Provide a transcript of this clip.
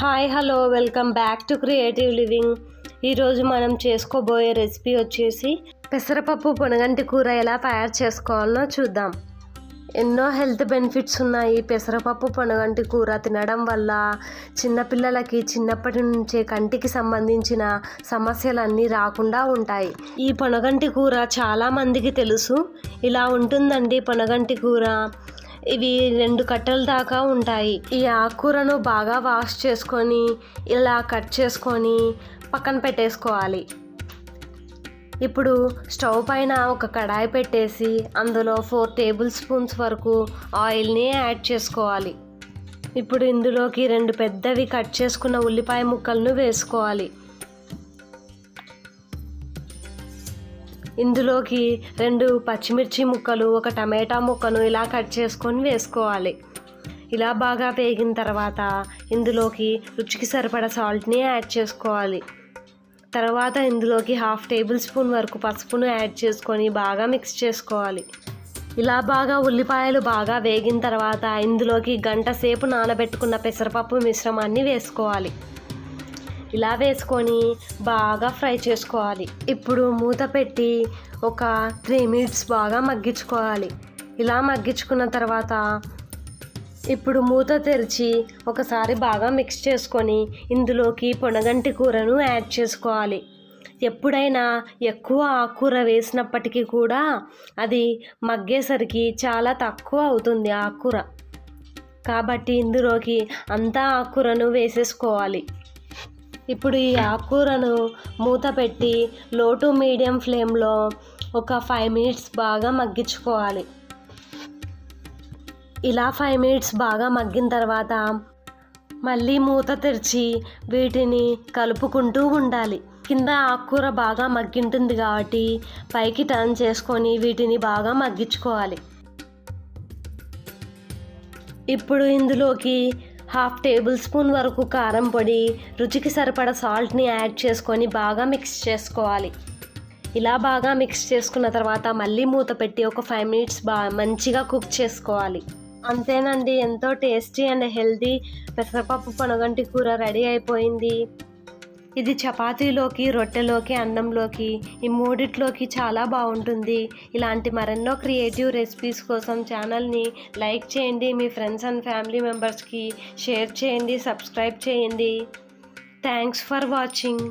Hi hello welcome back to creative living. ఈరోజు మనం చేసుకోబోయే రెసిపీ వచ్చేసి పెసరపప్పు పొనగంటి కూర ఎలా తయారు చేసుకోవాలో చూద్దాం. ఎన్నో హెల్త్ బెనిఫిట్స్ ఉన్నాయి పెసరపప్పు పొనగంటి కూర తినడం వల్ల. చిన్నపిల్లలకి చిన్నప్పటి నుంచే కంటికి సంబంధించిన సమస్యలన్నీ రాకుండా ఉంటాయి. ఈ పొనగంటి కూర చాలామందికి తెలుసు. ఇలా ఉంటుందండి పొనగంటి కూర. ఇవి రెండు కట్టల దాకా ఉంటాయి. ఈ ఆకుకూరను బాగా వాష్ చేసుకొని ఇలా కట్ చేసుకొని పక్కన పెట్టేసుకోవాలి. ఇప్పుడు స్టవ్ పైన ఒక కడాయి పెట్టేసి అందులో ఫోర్ టేబుల్ స్పూన్స్ వరకు ఆయిల్ని యాడ్ చేసుకోవాలి. ఇప్పుడు ఇందులోకి రెండు పెద్దవి కట్ చేసుకున్న ఉల్లిపాయ ముక్కలను వేసుకోవాలి. ఇందులోకి రెండు పచ్చిమిర్చి ముక్కలు ఒక టమాటా ముక్కను ఇలా కట్ చేసుకొని వేసుకోవాలి. ఇలా బాగా వేగిన తర్వాత ఇందులోకి రుచికి సరిపడా సాల్ట్ని యాడ్ చేసుకోవాలి. తర్వాత ఇందులోకి హాఫ్ టేబుల్ స్పూన్ వరకు పసుపును యాడ్ చేసుకొని బాగా మిక్స్ చేసుకోవాలి. ఇలా బాగా ఉల్లిపాయలు బాగా వేగిన తర్వాత ఇందులోకి గంట సేపు నానబెట్టుకున్న పెసరపప్పు మిశ్రమాన్ని వేసుకోవాలి. ఇలా వేసుకొని బాగా ఫ్రై చేసుకోవాలి. ఇప్పుడు మూత పెట్టి ఒక త్రీ మినిట్స్ బాగా మగ్గించుకోవాలి. ఇలా మగ్గించుకున్న తర్వాత ఇప్పుడు మూత తెరిచి ఒకసారి బాగా మిక్స్ చేసుకొని ఇందులోకి పొనగంటి కూరను యాడ్ చేసుకోవాలి. ఎప్పుడైనా ఎక్కువ ఆకుకూర వేసినప్పటికీ కూడా అది మగ్గేసరికి చాలా తక్కువ అవుతుంది ఆకుకూర. కాబట్టి ఇందులోకి అంతా ఆకుకూరను వేసేసుకోవాలి. ఇప్పుడు ఈ ఆకుకూరను మూత పెట్టి లో టు మీడియం ఫ్లేమ్లో ఒక ఫైవ్ మినిట్స్ బాగా మగ్గించుకోవాలి. ఇలా ఫైవ్ మినిట్స్ బాగా మగ్గిన తర్వాత మళ్ళీ మూత తెరిచి వీటిని కలుపుకుంటూ ఉండాలి. కింద ఆకుకూర బాగా మగ్గింటుంది కాబట్టి పైకి టర్న్ చేసుకొని వీటిని బాగా మగ్గించుకోవాలి. ఇప్పుడు ఇందులోకి హాఫ్ టేబుల్ స్పూన్ వరకు కారం పొడి రుచికి సరిపడ సాల్ట్ని యాడ్ చేసుకొని బాగా మిక్స్ చేసుకోవాలి. ఇలా బాగా మిక్స్ చేసుకున్న తర్వాత మళ్ళీ మూత పెట్టి ఒక ఫైవ్ మినిట్స్ బాగా మంచిగా కుక్ చేసుకోవాలి. అంతేనండి ఎంతో టేస్టీ అండ్ హెల్తీ పెసరపప్పు పొనగంటి కూర రెడీ అయిపోయింది. ఇది చపాతీలోకి రొట్టెలోకి అన్నంలోకి ఈ మూడిట్లోకి చాలా బాగుంటుంది. ఇలాంటి మరెన్నో క్రియేటివ్ రెసిపీస్ కోసం ఛానల్ని లైక్ చేయండి. మీ ఫ్రెండ్స్ అండ్ ఫ్యామిలీ మెంబర్స్కి షేర్ చేయండి. సబ్స్క్రైబ్ చేయండి. Thanks for watching.